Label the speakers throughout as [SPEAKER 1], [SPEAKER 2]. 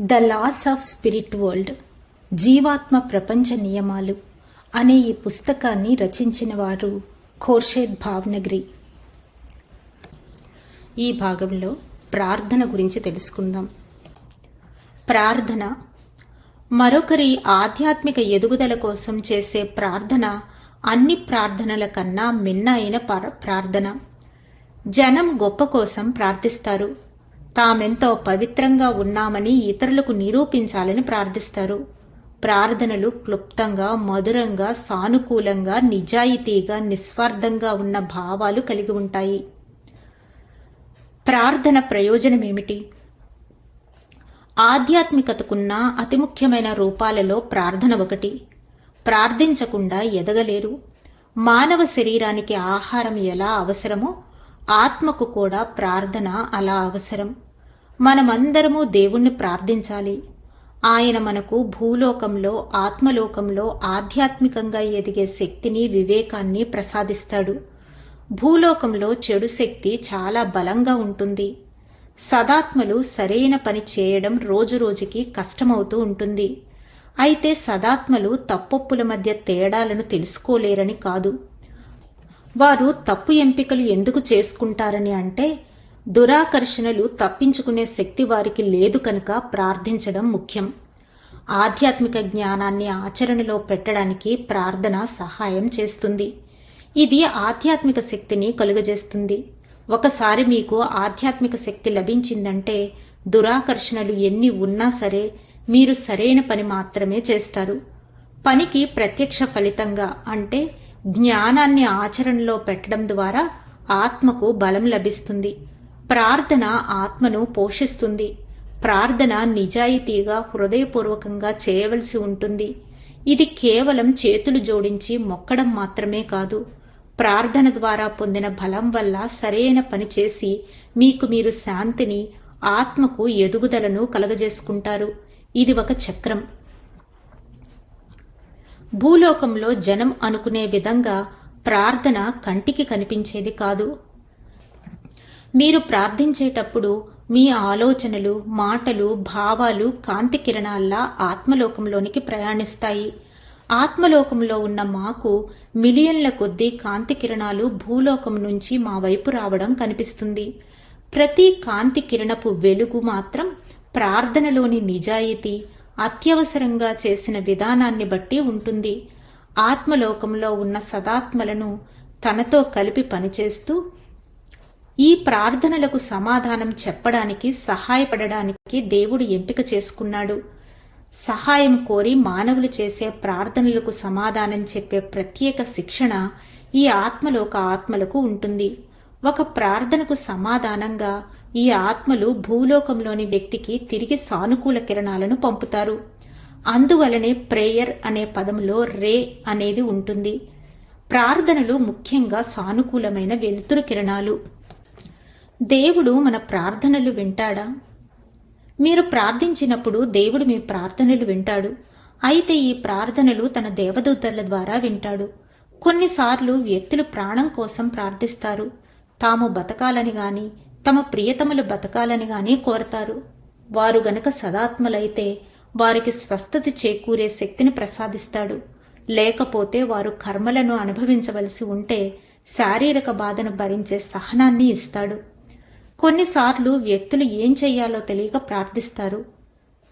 [SPEAKER 1] The loss of spirit world జీవాత్మ ప్రపంచ నియమాలు అనే ఈ పుస్తకాన్ని రచించిన వారు ఖోర్షేద్ భావ్నగరి. ఈ భాగంలో ప్రార్థన గురించి తెలుసుకుందాం. ప్రార్థన. మరొకరి ఆధ్యాత్మిక ఎదుగుదల కోసం చేసే ప్రార్థన అన్ని ప్రార్థనల కన్నా మిన్న అయిన ప్రార్థన. జనం గొప్ప కోసం ప్రార్థిస్తారు. తామెంతో పవిత్రంగా ఉన్నామని ఇతరులకు నిరూపించాలని ప్రార్థిస్తారు. ప్రార్థనలు క్లుప్తంగా మధురంగా సానుకూలంగా నిజాయితీగా నిస్వార్థంగా ఉన్న భావాలు కలిగి ఉంటాయి. ప్రార్థన ప్రయోజనమేమిటి? ఆధ్యాత్మికతకున్న అతి ముఖ్యమైన రూపాలలో ప్రార్థన ఒకటి. ప్రార్థించకుండా ఎదగలేరు. మానవ శరీరానికి ఆహారం ఎలా అవసరమో ఆత్మకు కూడా ప్రార్థన అలా అవసరం. మనమందరము దేవుణ్ణి ప్రార్థించాలి. ఆయన మనకు భూలోకంలో ఆత్మలోకంలో ఆధ్యాత్మికంగా ఎదిగే శక్తిని వివేకాన్ని ప్రసాదిస్తాడు. భూలోకంలో చెడు శక్తి చాలా బలంగా ఉంటుంది. సదాత్మలు సరైన పని చేయడం రోజురోజుకి కష్టమవుతూ ఉంటుంది. అయితే సదాత్మలు తప్పొప్పుల మధ్య తేడాలను తెలుసుకోలేరని కాదు. వారు తప్పు ఎంపికలు ఎందుకు చేసుకుంటారని అంటే దురాకర్షణలు తప్పించుకునే శక్తి వారికి లేదు కనుక ప్రార్థించడం ముఖ్యం. ఆధ్యాత్మిక జ్ఞానాన్ని ఆచరణలో పెట్టడానికి ప్రార్థన సహాయం చేస్తుంది. ఇది ఆధ్యాత్మిక శక్తిని కలుగజేస్తుంది. ఒకసారి మీకు ఆధ్యాత్మిక శక్తి లభించిందంటే దురాకర్షణలు ఎన్ని ఉన్నా సరే మీరు సరైన పని మాత్రమే చేస్తారు. పనికి ప్రత్యక్ష ఫలితంగా అంటే జ్ఞానాన్ని ఆచరణలో పెట్టడం ద్వారా ఆత్మకు బలం లభిస్తుంది. ప్రార్థన ఆత్మను పోషిస్తుంది. ప్రార్థన నిజాయితీగా హృదయపూర్వకంగా చేయవలసి ఉంటుంది. ఇది కేవలం చేతులు జోడించి మొక్కడం మాత్రమే కాదు. ప్రార్థన ద్వారా పొందిన బలం వల్ల సరైన పని చేసి మీకు మీరు శాంతిని ఆత్మకు ఎదుగుదలను కలగజేసుకుంటారు. ఇది ఒక చక్రం. భూలోకంలో జనం అనుకునే విధంగా ప్రార్థన కంటికి కనిపించేది కాదు. మీరు ప్రార్థించేటప్పుడు మీ ఆలోచనలు మాటలు భావాలు కాంతి కిరణాల్లా ఆత్మలోకంలోనికి ప్రయాణిస్తాయి. ఆత్మలోకంలో ఉన్న మాకు మిలియన్ల కొద్దీ కాంతి కిరణాలు భూలోకం నుంచి మా వైపు రావడం కనిపిస్తుంది. ప్రతి కాంతి కిరణపు వెలుగు మాత్రం ప్రార్థనలోని నిజాయితీ అత్యవసరంగా చేసిన విధానాన్ని బట్టి ఉంటుంది. ఆత్మలోకంలో ఉన్న సదాత్మలను తనతో కలిపి పనిచేస్తూ ఈ ప్రార్థనలకు సమాధానం చెప్పడానికి సహాయపడడానికి దేవుడు ఎంపిక చేసుకున్నాడు. సహాయం కోరి మానవులు చేసే ప్రార్థనలకు సమాధానం చెప్పే ప్రత్యేక శిక్షణ ఈ ఆత్మలోక ఆత్మలకు ఉంటుంది. ఒక ప్రార్థనకు సమాధానంగా ఈ ఆత్మలు భూలోకంలోని వ్యక్తికి తిరిగి సానుకూల కిరణాలను పంపుతారు. అందువలనే ప్రేయర్ అనే పదంలో రే అనేది ఉంటుంది. ప్రార్థనలు ముఖ్యంగా సానుకూలమైన వెలుతురు కిరణాలు. దేవుడు మన ప్రార్థనలు వింటాడా? మీరు ప్రార్థించినప్పుడు దేవుడు మీ ప్రార్థనలు వింటాడు. అయితే ఈ ప్రార్థనలు తన దేవదూతల ద్వారా వింటాడు. కొన్నిసార్లు వ్యక్తులు ప్రాణం కోసం ప్రార్థిస్తారు. తాము బతకాలని గాని తమ ప్రియతములు బతకాలని గాని కోరతారు. వారు గనక సదాత్మలైతే వారికి స్వస్థత చేకూరే శక్తిని ప్రసాదిస్తాడు. లేకపోతే వారు కర్మలను అనుభవించవలసి ఉంటే శారీరక బాధను భరించే సహనాన్ని ఇస్తాడు. కొన్నిసార్లు వ్యక్తులు ఏం చెయ్యాలో తెలియక ప్రార్థిస్తారు.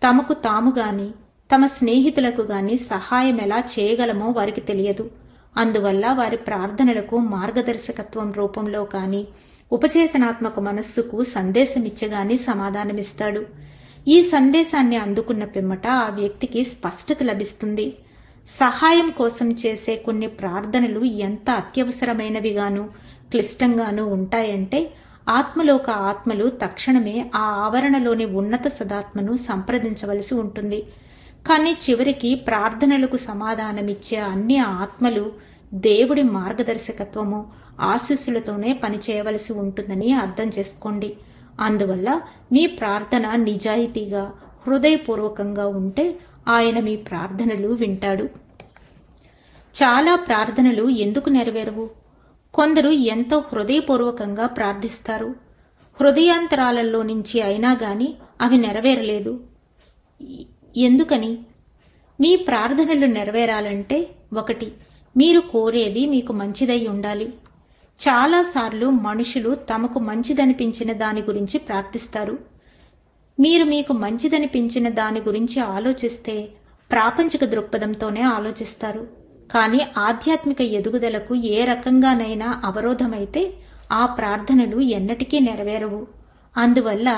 [SPEAKER 1] తమకు తాము గాని తమ స్నేహితులకు గాని సహాయం ఎలా చేయగలమో వారికి తెలియదు. అందువల్ల వారి ప్రార్థనలకు మార్గదర్శకత్వం రూపంలో కానీ ఉపచేతనాత్మక మనస్సుకు సందేశమిచ్చగాని సమాధానమిస్తాడు. ఈ సందేశాన్ని అందుకున్న పిమ్మట ఆ వ్యక్తికి స్పష్టత లభిస్తుంది. సహాయం కోసం చేసే కొన్ని ప్రార్థనలు ఎంత అత్యవసరమైనవిగాను క్లిష్టంగాను ఉంటాయంటే ఆత్మలోక ఆత్మలు తక్షణమే ఆ ఆవరణలోని ఉన్నత సదాత్మను సంప్రదించవలసి ఉంటుంది. కానీ చివరికి ప్రార్థనలకు సమాధానమిచ్చే అన్ని ఆత్మలు దేవుడి మార్గదర్శకత్వము ఆశీస్సులతోనే పనిచేయవలసి ఉంటుందని అర్థం చేసుకోండి. అందువల్ల మీ ప్రార్థన నిజాయితీగా హృదయపూర్వకంగా ఉంటే ఆయన మీ ప్రార్థనలు వింటాడు. చాలా ప్రార్థనలు ఎందుకు నెరవేరవు? కొందరు ఎంతో హృదయపూర్వకంగా ప్రార్థిస్తారు. హృదయాంతరాలలో నుంచి అయినా గాని అవి నెరవేరలేదు. ఎందుకని? మీ ప్రార్థనలు నెరవేరాలంటే ఒకటి మీరు కోరేది మీకు మంచిదై ఉండాలి. చాలాసార్లు మనుషులు తమకు మంచిదనిపించిన దాని గురించి ప్రార్థిస్తారు. మీరు మీకు మంచిదనిపించిన దాని గురించి ఆలోచిస్తే ప్రాపంచిక దృక్పథంతోనే ఆలోచిస్తారు. కానీ ఆధ్యాత్మిక ఎదుగుదలకు ఏ రకంగానైనా అవరోధమైతే ఆ ప్రార్థనలు ఎన్నటికీ నెరవేరవు. అందువల్ల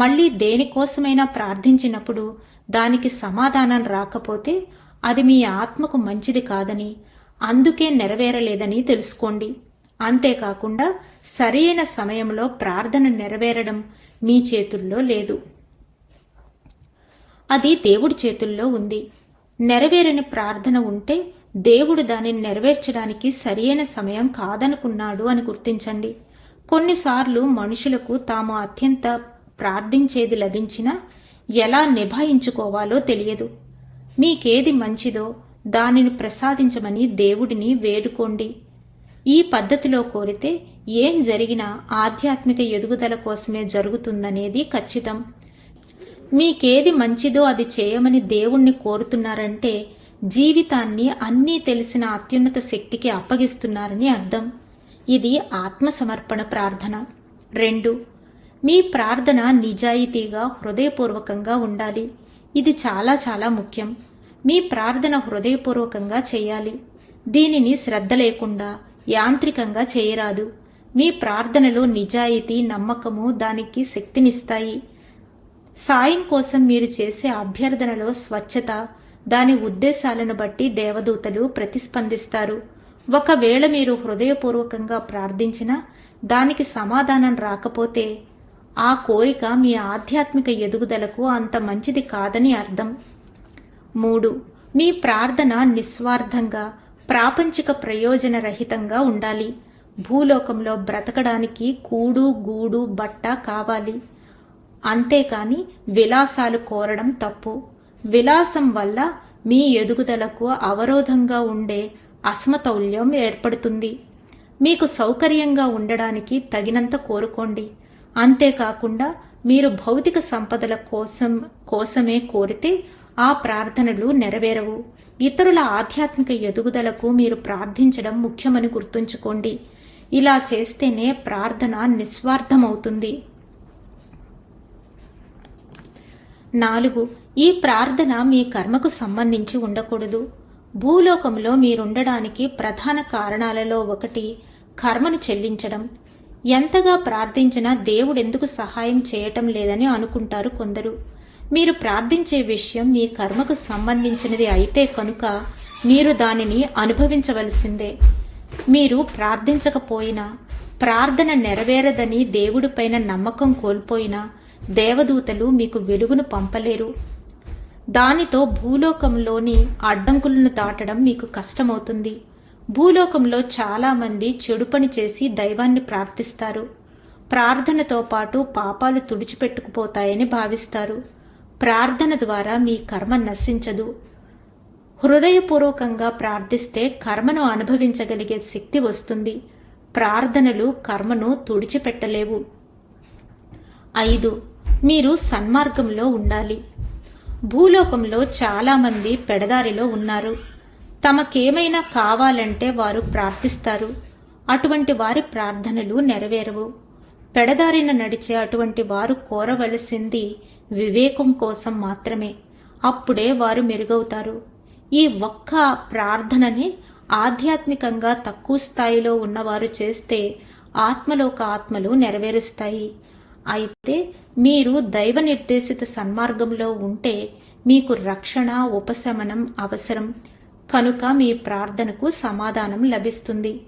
[SPEAKER 1] మళ్ళీ దేనికోసమైనా ప్రార్థించినప్పుడు దానికి సమాధానం రాకపోతే అది మీ ఆత్మకు మంచిది కాదని అందుకే నెరవేరలేదని తెలుసుకోండి. అంతేకాకుండా సరైన సమయంలో ప్రార్థన నెరవేరడం మీ చేతుల్లో లేదు. అది దేవుడి చేతుల్లో ఉంది. నెరవేరని ప్రార్థన ఉంటే దేవుడు దానిని నెరవేర్చడానికి సరియైన సమయం కాదనుకున్నాడు అని గుర్తించండి. కొన్నిసార్లు మనుషులకు తాము అత్యంత ప్రార్థించేది లభించినా ఎలా నిభాయించుకోవాలో తెలియదు. మీకేది మంచిదో దానిని ప్రసాదించమని దేవుడిని వేడుకోండి. ఈ పద్ధతిలో కోరితే ఏం జరిగినా ఆధ్యాత్మిక ఎదుగుదల కోసమే జరుగుతుందనేది ఖచ్చితం. మీకేది మంచిదో అది చేయమని దేవుణ్ణి కోరుతున్నారంటే జీవితాన్ని అన్నీ తెలిసిన అత్యున్నత శక్తికి అప్పగిస్తున్నారని అర్థం. ఇది ఆత్మసమర్పణ ప్రార్థన. రెండు మీ ప్రార్థన నిజాయితీగా హృదయపూర్వకంగా ఉండాలి. ఇది చాలా చాలా ముఖ్యం. మీ ప్రార్థన హృదయపూర్వకంగా చేయాలి. దీనిని శ్రద్ధ లేకుండా యాంత్రికంగా చేయరాదు. మీ ప్రార్థనలో నిజాయితీ నమ్మకము దానికి శక్తినిస్తాయి. సాయం కోసం మీరు చేసే అభ్యర్థనలో స్వచ్ఛత దాని ఉద్దేశాలను బట్టి దేవదూతలు ప్రతిస్పందిస్తారు. ఒకవేళ మీరు హృదయపూర్వకంగా ప్రార్థించినా దానికి సమాధానం రాకపోతే ఆ కోరిక మీ ఆధ్యాత్మిక ఎదుగుదలకు అంత మంచిది కాదని అర్థం. మూడు. మీ ప్రార్థన నిస్వార్థంగా ప్రాపంచిక ప్రయోజన రహితంగా ఉండాలి. భూలోకంలో బ్రతకడానికి కూడు గూడు బట్ట కావాలి. అంతేకాని విలాసాలు కోరడం తప్పు. విలాసం వల్ల మీ ఎదుగుదలకు అవరోధంగా ఉండే అసమతౌల్యం ఏర్పడుతుంది. మీకు సౌకర్యంగా ఉండడానికి తగినంత కోరుకోండి. అంతేకాకుండా మీరు భౌతిక సంపదల కోసం కోసమే కోరితే ఆ ప్రార్థనలు నెరవేరవు. ఇతరుల ఆధ్యాత్మిక ఎదుగుదలకు మీరు ప్రార్థించడం ముఖ్యమని గుర్తుంచుకోండి. ఇలా చేస్తేనే ప్రార్థన నిస్వార్థమవుతుంది. నాలుగు ఈ ప్రార్థన మీ కర్మకు సంబంధించి ఉండకూడదు. భూలోకంలో మీరుండడానికి ప్రధాన కారణాలలో ఒకటి కర్మను చెల్లించడం. ఎంతగా ప్రార్థించినా దేవుడెందుకు సహాయం చేయటం లేదని అనుకుంటారు కొందరు. మీరు ప్రార్థించే విషయం మీ కర్మకు సంబంధించినది అయితే కనుక మీరు దానిని అనుభవించవలసిందే. మీరు ప్రార్థించకపోయినా ప్రార్థన నెరవేరదని దేవుడిపైన నమ్మకం కోల్పోయినా దేవదూతలు మీకు వెలుగును పంపలేరు. దానితో భూలోకంలోని అడ్డంకులను దాటడం మీకు కష్టమవుతుంది. భూలోకంలో చాలామంది చెడు పని చేసి దైవాన్ని ప్రార్థిస్తారు. ప్రార్థనతో పాటు పాపాలు తుడిచిపెట్టుకుపోతాయని భావిస్తారు. ప్రార్థన ద్వారా మీ కర్మ నశించదు. హృదయపూర్వకంగా ప్రార్థిస్తే కర్మను అనుభవించగలిగే శక్తి వస్తుంది. ప్రార్థనలు కర్మను తుడిచిపెట్టలేవు. ఐదు. మీరు సన్మార్గంలో ఉండాలి. భూలోకంలో చాలామంది పెడదారిలో ఉన్నారు. తమకేమైనా కావాలంటే వారు ప్రార్థిస్తారు. అటువంటి వారి ప్రార్థనలు నెరవేరవు. పెడదారిన నడిచే అటువంటి వారు కోరవలసింది వివేకం కోసం మాత్రమే. అప్పుడే వారు మెరుగవుతారు. ఈ ఒక్క ప్రార్థనని ఆధ్యాత్మికంగా తక్కువ స్థాయిలో ఉన్నవారు చేస్తే ఆత్మలోక ఆత్మలు నెరవేరుస్తాయి. అయితే మీరు దైవ నిర్దేశిత సన్మార్గంలో ఉంటే మీకు రక్షణ ఉపశమనం అవసరం. కనుక మీ ప్రార్థనకు సమాధానం లభిస్తుంది.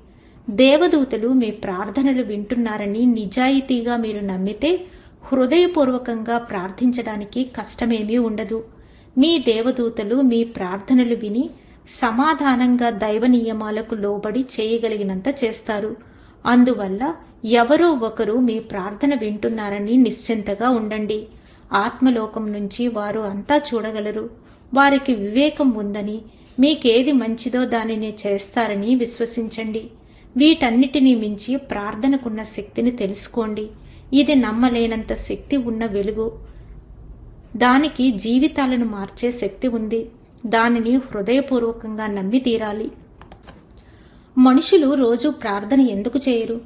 [SPEAKER 1] దేవదూతలు మీ ప్రార్థనలు వింటున్నారని నిజాయితీగా మీరు నమ్మితే హృదయపూర్వకంగా ప్రార్థించడానికి కష్టమేమీ ఉండదు. మీ దేవదూతలు మీ ప్రార్థనలు విని సమాధానంగా దైవ నియమాలకు లోబడి చేయగలిగినంత చేస్తారు. అందువల్ల ఎవరో ఒకరు మీ ప్రార్థన వింటున్నారని నిశ్చింతగా ఉండండి. ఆత్మలోకం నుంచి వారు అంతా చూడగలరు. వారికి వివేకం ఉందని మీకేది మంచిదో దానిని చేస్తారని విశ్వసించండి. వీటన్నిటినీ మించి ప్రార్థనకున్న శక్తిని తెలుసుకోండి. ఇది నమ్మలేనంత శక్తి ఉన్న వెలుగు. దానికి జీవితాలను మార్చే శక్తి ఉంది. దానిని హృదయపూర్వకంగా నమ్మి తీరాలి. మనుషులు రోజు ప్రార్థన ఎందుకు చేయరు?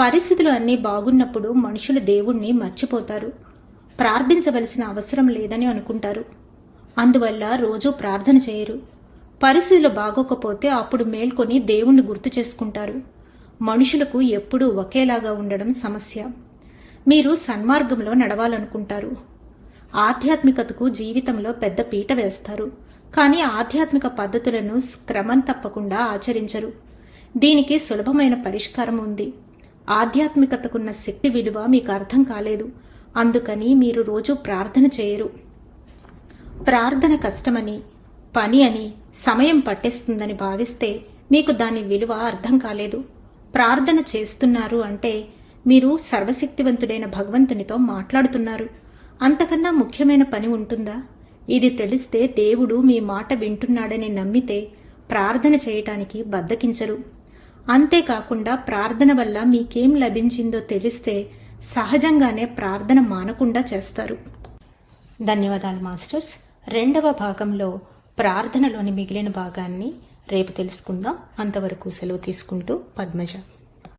[SPEAKER 1] పరిస్థితులు అన్నీ బాగున్నప్పుడు మనుషులు దేవుణ్ణి మర్చిపోతారు. ప్రార్థించవలసిన అవసరం లేదని అనుకుంటారు. అందువల్ల రోజు ప్రార్థన చేయరు. పరిస్థితులు బాగోకపోతే అప్పుడు మేల్కొని దేవుణ్ణి గుర్తు చేసుకుంటారు. మనుషులకు ఎప్పుడూ ఒకేలాగా ఉండడం సమస్య. మీరు సన్మార్గంలో నడవాలనుకుంటారు. ఆధ్యాత్మికతకు జీవితంలో పెద్ద పీట వేస్తారు. కానీ ఆధ్యాత్మిక పద్ధతులను క్రమం తప్పకుండా ఆచరించరు. దీనికి సులభమైన పరిష్కారం ఉంది. ఆధ్యాత్మికతకున్న శక్తి విలువ మీకు అర్థం కాలేదు. అందుకని మీరు రోజు ప్రార్థన చేయరు. ప్రార్థన కష్టమని పని అని సమయం పట్టేస్తుందని భావిస్తే మీకు దాని విలువ అర్థం కాలేదు. ప్రార్థన చేస్తున్నారు అంటే మీరు సర్వశక్తివంతుడైన భగవంతునితో మాట్లాడుతున్నారు. అంతకన్నా ముఖ్యమైన పని ఉంటుందా? ఇది తెలిస్తే దేవుడు మీ మాట వింటున్నాడని నమ్మితే ప్రార్థన చేయటానికి బద్దకించరు. అంతేకాకుండా ప్రార్థన వల్ల మీకేం లభించిందో తెలిస్తే సహజంగానే ప్రార్థన మానకుండా చేస్తారు. ధన్యవాదాలు మాస్టర్స్. రెండవ భాగంలో ప్రార్థనలోని మిగిలిన భాగాన్ని రేపు తెలుసుకుందాం. అంతవరకు సెలవు తీసుకుంటూ పద్మజ.